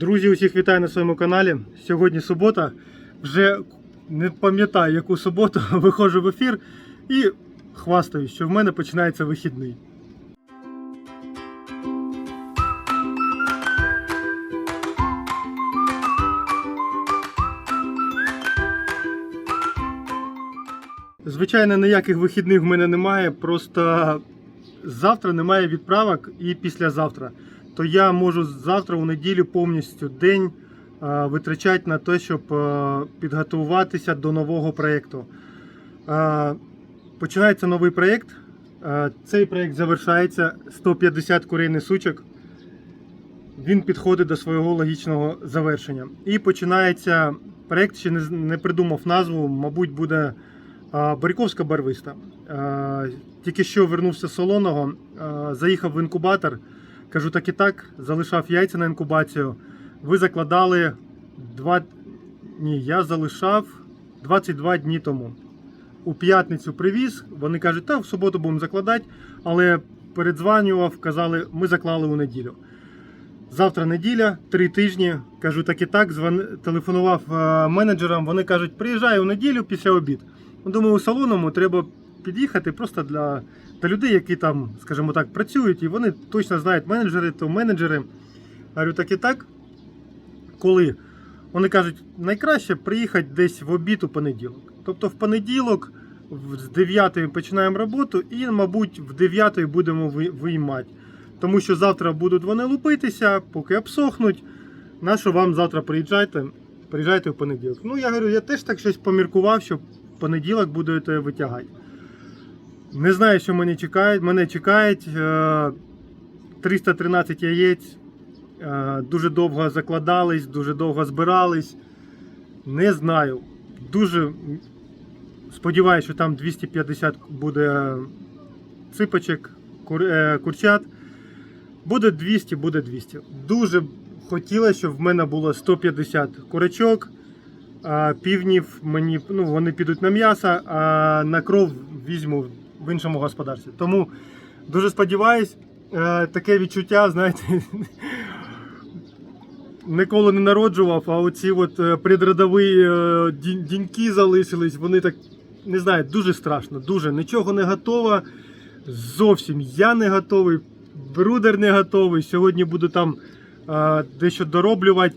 Друзі, усіх вітаю на своєму каналі. Сьогодні субота. Вже не пам'ятаю, яку суботу виходжу в ефір і хвастаюсь, що в мене починається вихідний. Звичайно, ніяких вихідних в мене немає, просто завтра немає відправок і післязавтра. То я можу завтра у неділю повністю день е, витрачати на те, щоб е, підготуватися до нового проєкту. Е, Починається новий проєкт. Цей проєкт завершається 150 курейних сучок. Він підходить до свого логічного завершення. І починається проєкт, ще не, придумав назву, мабуть, буде а, Борьковська барвиста. Тільки що вернувся з солоного, заїхав в інкубатор. Кажу так і так, залишав яйця на інкубацію. Ви закладали два. Ні, я залишав 22 дні тому. У п'ятницю привіз. Вони кажуть, та в суботу будемо закладати, але передзванював, казали, ми заклали у неділю. Завтра неділя, три тижні. Кажу так і так. Звон... Телефонував е, менеджерам. Вони кажуть, приїжджай у неділю після обід. Думаю, у салоному треба під'їхати просто для, для людей, які там, скажімо так, працюють, і вони точно знають менеджери, то менеджери. Говорю, так і так. Коли? Вони кажуть, найкраще приїхати десь в обід у понеділок. Тобто в понеділок з 9 починаємо роботу і, мабуть, в 9 будемо виймати. Тому що завтра будуть вони лупитися, поки обсохнуть. На що вам завтра приїжджайте? Приїжджайте в понеділок. Ну, я говорю, я теж так щось поміркував, що в понеділок будете витягати. Не знаю, що мене чекають. Мене чекають е, 313 яєць. Е, Дуже довго закладались, дуже довго збирались. Не знаю. Дуже сподіваюся, що там 250 буде ципочок, е, курчат. Буде 200, буде 200. Дуже хотілося, щоб в мене було 150 курочок. А півнів мені ну, вони підуть на м'ясо, а на кров візьму в іншому господарстві. Тому дуже сподіваюсь, е, таке відчуття, знаєте, ніколи не народжував, а оці от е, предродові е, діньки залишились, вони так, не знаю, дуже страшно, дуже нічого не готово. Зовсім я не готовий, брудер не готовий. Сьогодні буду там дещо дороблювати.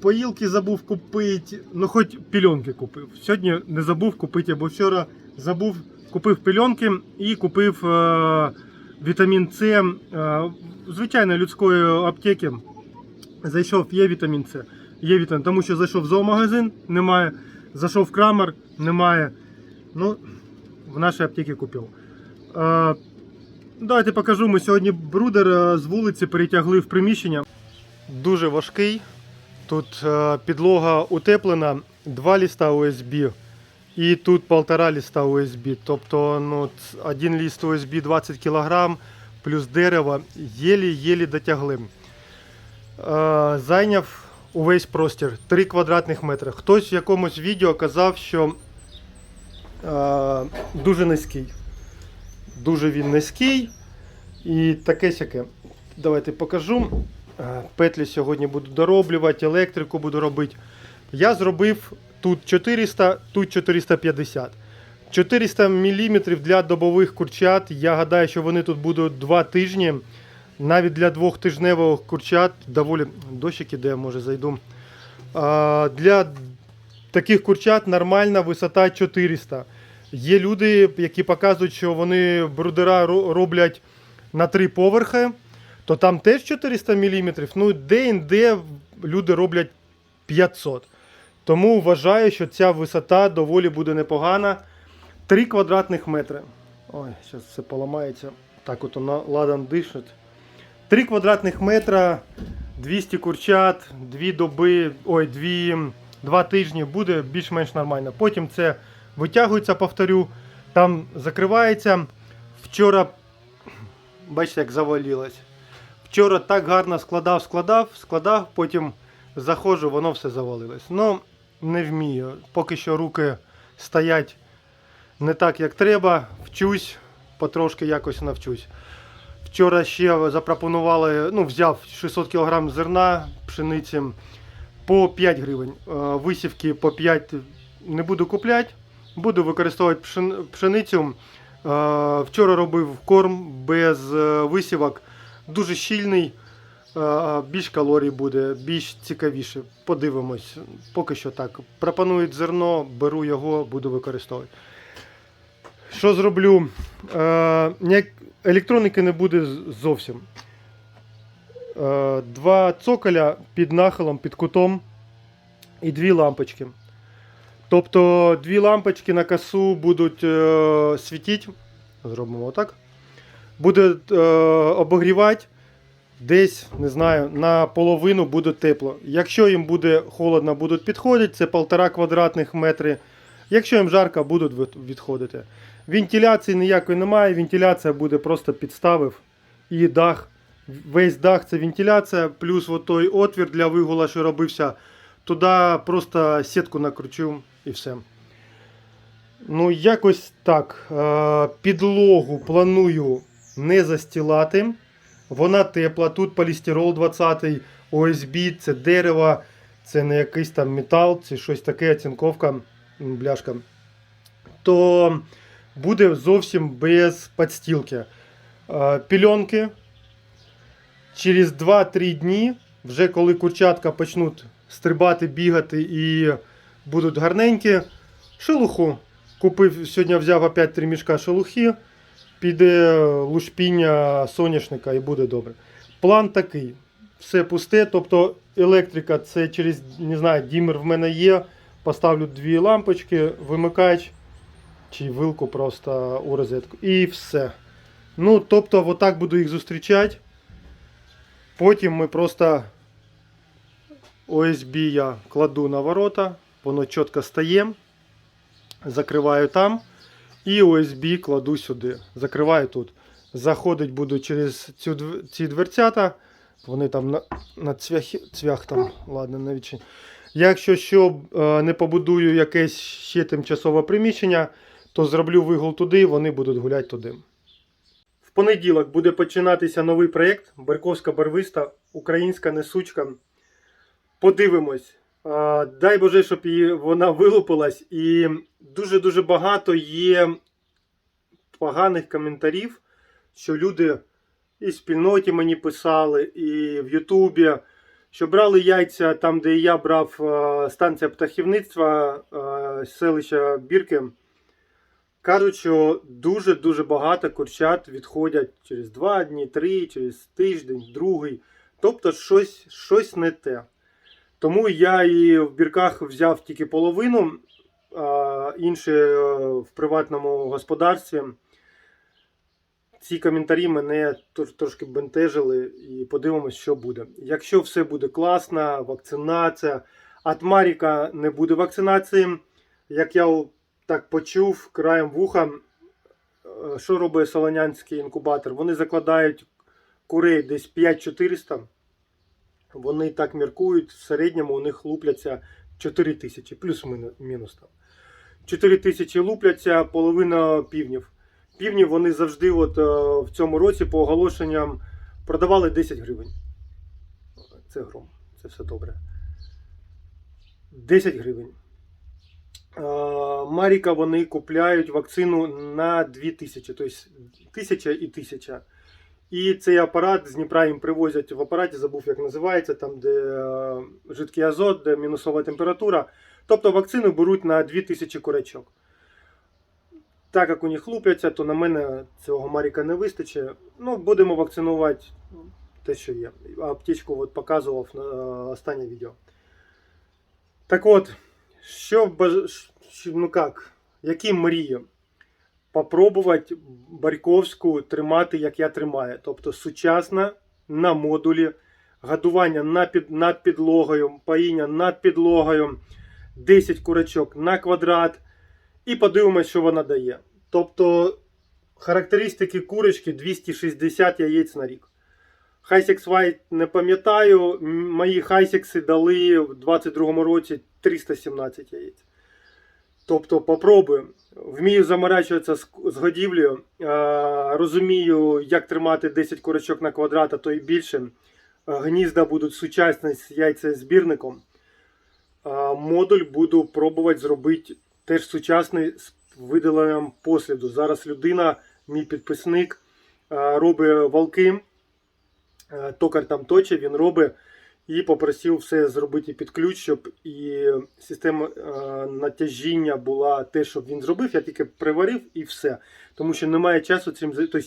Поїлки забув купити, ну хоч пільонки купив. Сьогодні не забув купити, бо вчора забув, купив пільонки і купив е, вітамін С е, звичайно людської аптеки. Зайшов, є вітамін С. Є вітамін, тому що зайшов в зоомагазин, немає. Зайшов в крамер, немає. Ну, в нашій аптеці купив. Е, давайте покажу. Ми сьогодні брудер е, з вулиці перетягли в приміщення. Дуже важкий. Тут е, підлога утеплена, два ліста USB і тут полтора ліста USB. Тобто ну, один ліст USB 20 кг плюс дерево єлі-єлі дотягли. Е, зайняв увесь простір 3 квадратних метри. Хтось в якомусь відео казав, що е, дуже низький. Дуже він низький і таке сяке. Давайте покажу. Е, Петлі сьогодні буду дороблювати, електрику буду робити. Я зробив тут 400, тут 450. 400 мм для добових курчат. Я гадаю, що вони тут будуть 2 тижні. Навіть для двохтижневих курчат доволі дощик іде, може зайду. А, для таких курчат нормальна висота 400. Є люди, які показують, що вони брудера роблять на три поверхи, то там теж 400 мм. Ну, де-інде люди роблять 500. Тому вважаю, що ця висота доволі буде непогана. 3 квадратних метри. Ой, зараз все поламається. Так от вона ладан дишить. 3 квадратних метра, 200 курчат, 2 доби, ой, 2, 2 тижні буде більш-менш нормально. Потім це витягується, повторю, там закривається. Вчора, бачите, як завалилось. Вчора так гарно складав, складав, складав, потім заходжу, воно все завалилось. Ну, не вмію. Поки що руки стоять не так, як треба. Вчусь, потрошки якось навчусь. Вчора ще запропонували, ну, взяв 600 кг зерна, пшениці по 5 гривень. Е, Висівки по 5 не буду купляти, буду використовувати пшеницю. Е, Вчора робив корм без е, висівок, дуже щільний, більш калорій буде, більш цікавіше. Подивимось. Поки що так. Пропонують зерно, беру його, буду використовувати. Що зроблю? Е, електроніки не буде зовсім. Е, два цоколя під нахилом, під кутом і дві лампочки. Тобто дві лампочки на касу будуть е, світити. Зробимо отак. Буде е, обогрівати. Десь, не знаю, на половину буде тепло. Якщо їм буде холодно, будуть підходити, це 1,5 квадратних метри. Якщо їм жарко, будуть відходити. Вентиляції ніякої немає, вентиляція буде просто підставив і дах. Весь дах це вентиляція, плюс той отвір для вигула, що робився, туди просто сітку накручу і все. Ну, якось так. Е, Підлогу планую не застілати. Вона тепла. Тут полістирол 20 ОСБ, це дерево, це не якийсь там метал, це щось таке, оцінковка, бляшка. То буде зовсім без підстілки. Пільонки. Через 2-3 дні, вже коли курчатка почнуть стрибати, бігати і будуть гарненькі, шелуху. Купив, сьогодні взяв опять три мішка шелухи, піде лушпіння соняшника і буде добре. План такий. Все пусте, тобто електрика це через, не знаю, дімер в мене є. Поставлю дві лампочки, вимикач чи вилку просто у розетку. І все. Ну, тобто, отак буду їх зустрічати. Потім ми просто ОСБ я кладу на ворота, воно чітко стає. Закриваю там. І ОСБ кладу сюди. Закриваю тут. Заходить буду через цю, ці дверцята. Вони там на, на цвяхі, цвях там, ладно, відчині. Якщо що е, не побудую якесь ще тимчасове приміщення, то зроблю вигул туди, вони будуть гуляти туди. В понеділок буде починатися новий проєкт Барковська барвиста, українська несучка. Подивимось. Дай Боже, щоб її, вона вилупилась. І дуже-дуже багато є поганих коментарів, що люди і в спільноті мені писали, і в Ютубі, що брали яйця там, де я брав станція птахівництва селища Бірки. Кажуть, що дуже-дуже багато курчат відходять через два дні, три, через тиждень, другий. Тобто щось, щось не те. Тому я і в бірках взяв тільки половину, а інше в приватному господарстві. Ці коментарі мене трошки бентежили і подивимось, що буде. Якщо все буде класно, вакцинація, от Маріка не буде вакцинації, як я так почув краєм вуха, е, що робить Солонянський інкубатор? Вони закладають курей десь 5400. Вони так міркують, в середньому у них лупляться 4 тисячі, плюс-мінус там. 4 тисячі лупляться, половина півнів. Півні вони завжди от, е, в цьому році по оголошенням продавали 10 гривень. Це гром, це все добре. 10 гривень. Е, Маріка вони купляють вакцину на 2000, тобто 1000 і 1000. І цей апарат з Дніпра їм привозять в апараті, забув, як називається, там, де е, жидкий азот, де мінусова температура. Тобто вакцину беруть на 2000 курячок. Так як у них лупляться, то на мене цього Маріка не вистачить. Ну, будемо вакцинувати те, що є. Аптечку от показував на е, останнє відео. Так от, що, баж... ну як, які мрії? Попробувати Барьковську тримати, як я тримаю. Тобто сучасна на модулі, годування над підлогою, поїння над підлогою, 10 курочок на квадрат. І подивимось, що вона дає. Тобто характеристики курочки 260 яєць на рік. Хайсекс White не пам'ятаю. Мої хайсекси дали в 22-му році 317 яєць. Тобто попробуємо. Вмію заморачуватися з, годівлею, розумію, як тримати 10 курочок на квадрат, а то і більше. гнізда будуть сучасні з яйцезбірником. Модуль буду пробувати зробити теж сучасний з видаленням посліду. Зараз людина, мій підписник, робить валки. Токар там точить, він робить і попросив все зробити під ключ, щоб і система е, натяжіння була те, щоб він зробив. Я тільки приварив і все. Тому що немає часу цим Тобто,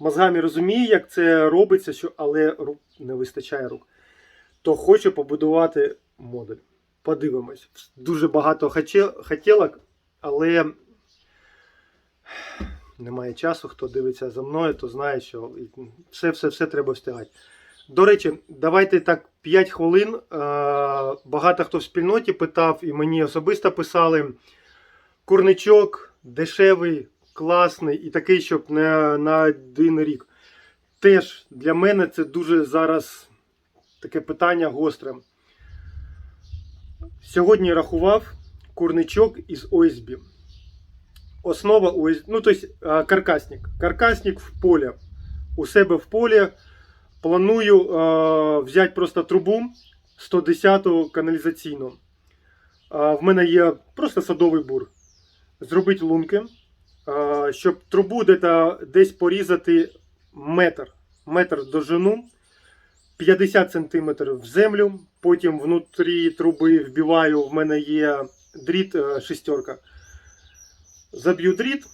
мозгами розумію, як це робиться, що, але рук не вистачає рук. То хочу побудувати модуль. Подивимось. Дуже багато хотілок, але немає часу. Хто дивиться за мною, то знає, що все, все, все треба встигати. До речі, давайте так 5 хвилин. Е, Багато хто в спільноті питав і мені особисто писали. Курничок дешевий, класний і такий, щоб не на один рік. Теж для мене це дуже зараз таке питання гостре. Сьогодні рахував курничок із ОСБ. Основа ОСБ, ну тобто каркасник. Каркасник в полі. У себе в полі планую е, взяти просто трубу 110 каналізаційну. Е, в мене є просто садовий бур. Зробити лунки, е, щоб трубу десь порізати метр. Метр довжину, 50 см в землю. Потім внутрі труби вбиваю, в мене є дріт е, шестерка. Заб'ю дріт,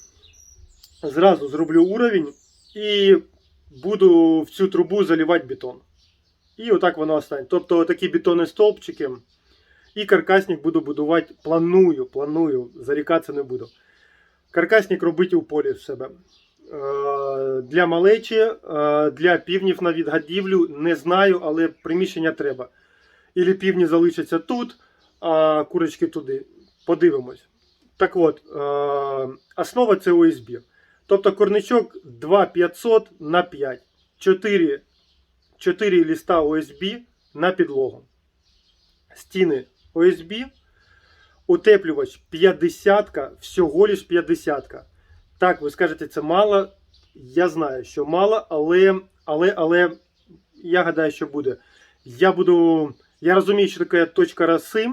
зразу зроблю уровень і буду в цю трубу заливати бетон. І отак воно остане. Тобто такі бетонні стовпчики. І каркасник буду будувати. Планую, планую, зарікатися не буду. Каркасник робити у полі в себе. Е, Для малечі, е, для півнів на відгадівлю не знаю, але приміщення треба. Ілі півні залишаться тут, а курочки туди. Подивимось. Так от, е, основа це ОСБ. Тобто корничок 2500 на 5. 4, 4 ліста ОСБ на підлогу. Стіни ОСБ. Утеплювач 50, всього лиш 50. Так, ви скажете, це мало. Я знаю, що мало, але, але, але я гадаю, що буде. Я буду. Я розумію, що таке точка роси.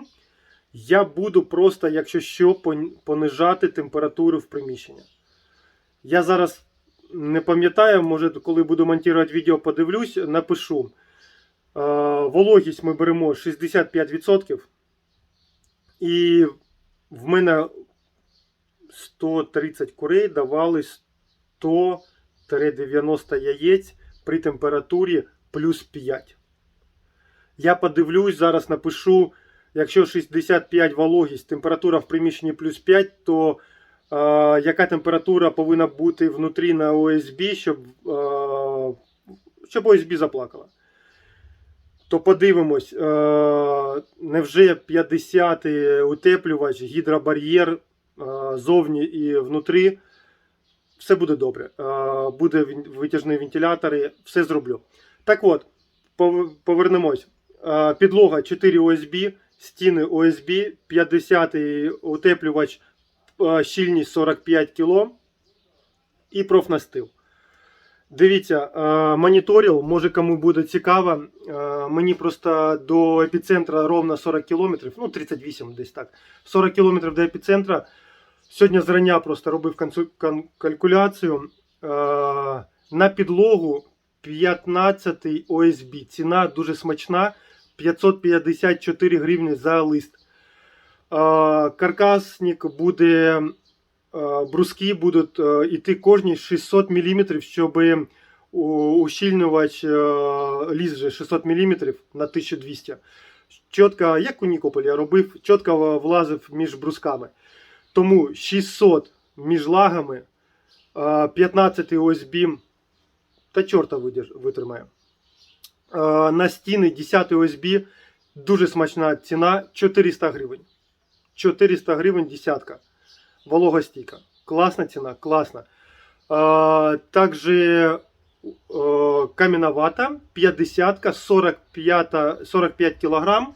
Я буду просто, якщо що, понижати температуру в приміщенні. Я зараз не пам'ятаю, може, коли буду монтувати відео, подивлюсь, напишу. Е, вологість ми беремо 65%. І в мене 130 курей давали 100-90 яєць при температурі плюс 5. Я подивлюсь, зараз напишу, якщо 65 вологість, температура в приміщенні плюс 5, то яка температура повинна бути внутрі на ОСБ, щоб, щоб ОСБ заплакала. То подивимось, невже 50 утеплювач, гідробар'єр зовні і внутрі. Все буде добре. Буде він- витяжні вентилятори, все зроблю. Так от, повернемось. Підлога 4 ОСБ, стіни ОСБ, 50 утеплювач, щільність 45 кг і профнастил. Дивіться, е, моніторил, може кому буде цікаво. Е, Мені просто до епіцентра ровно 40 кілометрів, ну 38 десь так. 40 кілометрів до епіцентра. Сьогодні зрання просто робив калькуляцію. Е, На підлогу 15 ОСБ. Ціна дуже смачна. 554 гривні за лист. Е, Каркасник буде, е, бруски будуть е, йти кожні 600 мм, щоб ущільнювач е, ліз же 600 мм на 1200. Чітко, як у Нікополі я робив, чітко влазив між брусками. Тому 600 між лагами, е, 15 ОСБ та чорта витримає. Е, На стіни 10 ОСБ дуже смачна ціна 400 гривень. 400 гривень десятка. Вологостійка. Класна ціна, класна. Е, Також е, кам'яна вата 50 45, 45 кілограм.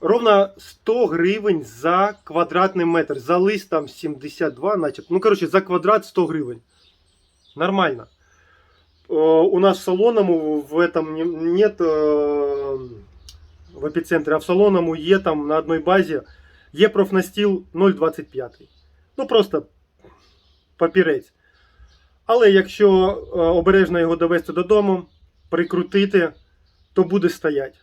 Ровно 100 гривень за квадратний метр. За лист там 72, начебто. Ну, коротше, за квадрат 100 гривень. Нормально. у нас в Солоному в этом не- нет е, в епіцентрі, а в Солоному є там на одній базі є профнастіл 0,25. Ну просто папірець. Але якщо е, обережно його довести додому, прикрутити, то буде стоять.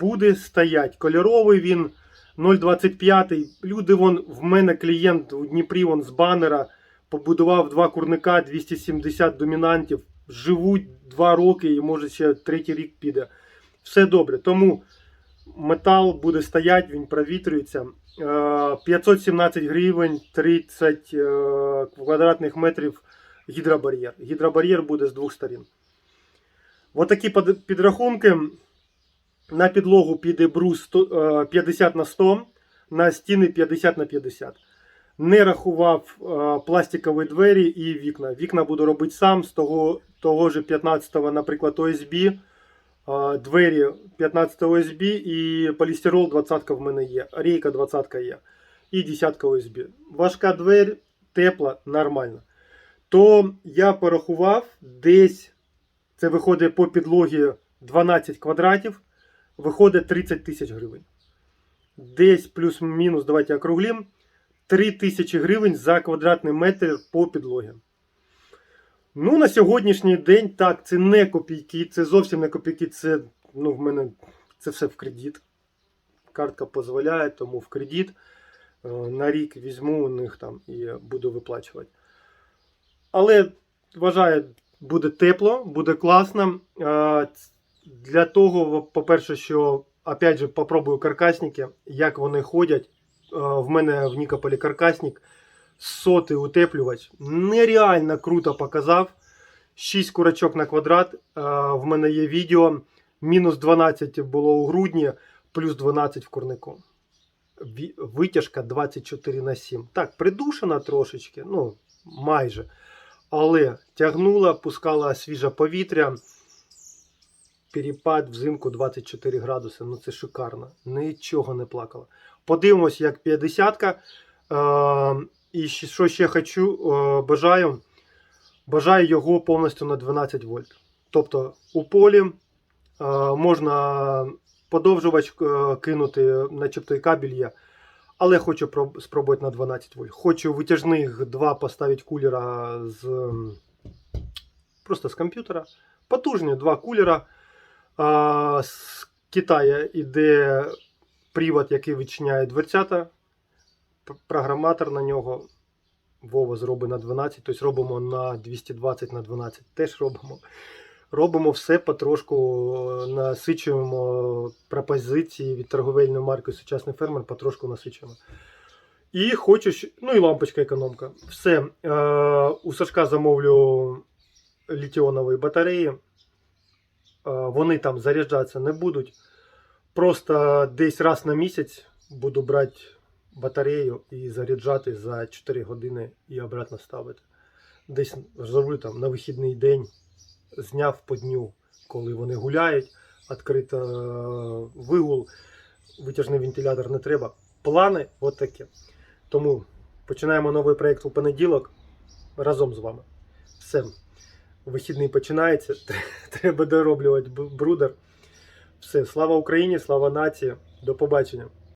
Буде стоять. Кольоровий він 0,25. Люди, вон, в мене клієнт у Дніпрі вон, з банера побудував два курника 270 домінантів. Живуть два роки і може ще третій рік піде. Все добре. Тому метал буде стоять, він провітрюється. Е, 517 гривень, 30 е, квадратних метрів гідробар'єр. Гідробар'єр буде з двох сторін. Отакі под- підрахунки. На підлогу піде брус 100, е, 50 на 100, на стіни 50 на 50. Не рахував е, пластикові двері і вікна. Вікна буду робити сам з того, того ж 15-го, наприклад, ОСБ. Двері 15 ОСБ і полістирол 20 в мене є. Рейка 20 є. І 10 ОСБ. Важка двері, тепла, нормально. То я порахував десь, це виходить по підлогі 12 квадратів, виходить 30 тисяч гривень. Десь плюс-мінус, давайте округлім. 3 тисячі гривень за квадратний метр по підлогі. Ну, на сьогоднішній день так, це не копійки, це зовсім не копійки, це ну, в мене це все в кредит. Картка дозволяє, тому в кредит. Е, На рік візьму у них там і буду виплачувати. Але вважаю, буде тепло, буде класно. Е, Для того, по-перше, що опять же попробую каркасники, як вони ходять. Е, В мене в Нікополі каркасник, сотий утеплювач. Нереально круто показав. 6 курочок на квадрат. Е, В мене є відео. Мінус 12 було у грудні, плюс 12 в курнику. Витяжка 24 на 7. Так, придушена трошечки, ну, майже. Але тягнула, пускала свіже повітря. Перепад взимку 24 градуси. Ну це шикарно. Нічого не плакала. Подивимось, як 50-ка. І що ще хочу, е, бажаю. Бажаю його повністю на 12 вольт. Тобто у полі е, можна подовжувач е, кинути, начебто і кабель є. Але хочу спробувати на 12 вольт. Хочу витяжних два поставити кулера з просто з комп'ютера. Потужні два кулера. З Китаю іде привод, який відчиняє дверцята. Програматор на нього. Вова зробить на 12, тобто робимо на 220 на 12. Теж робимо. Робимо все потрошку, насичуємо пропозиції від торговельної марки Сучасний фермер, потрошку насичуємо. І хочу, ну і лампочка економка. Все. Е, у Сашка замовлю літіонові батареї. Е, вони там заряджатися не будуть. Просто десь раз на місяць буду брати батарею і заряджати за 4 години і обратно ставити. Десь зроблю там на вихідний день, зняв по дню, коли вони гуляють, відкрито е, вигул, витяжний вентилятор не треба. Плани от такі. Тому починаємо новий проєкт у понеділок разом з вами. Все. Вихідний починається. Треба дороблювати брудер. Все, слава Україні, слава нації. До побачення.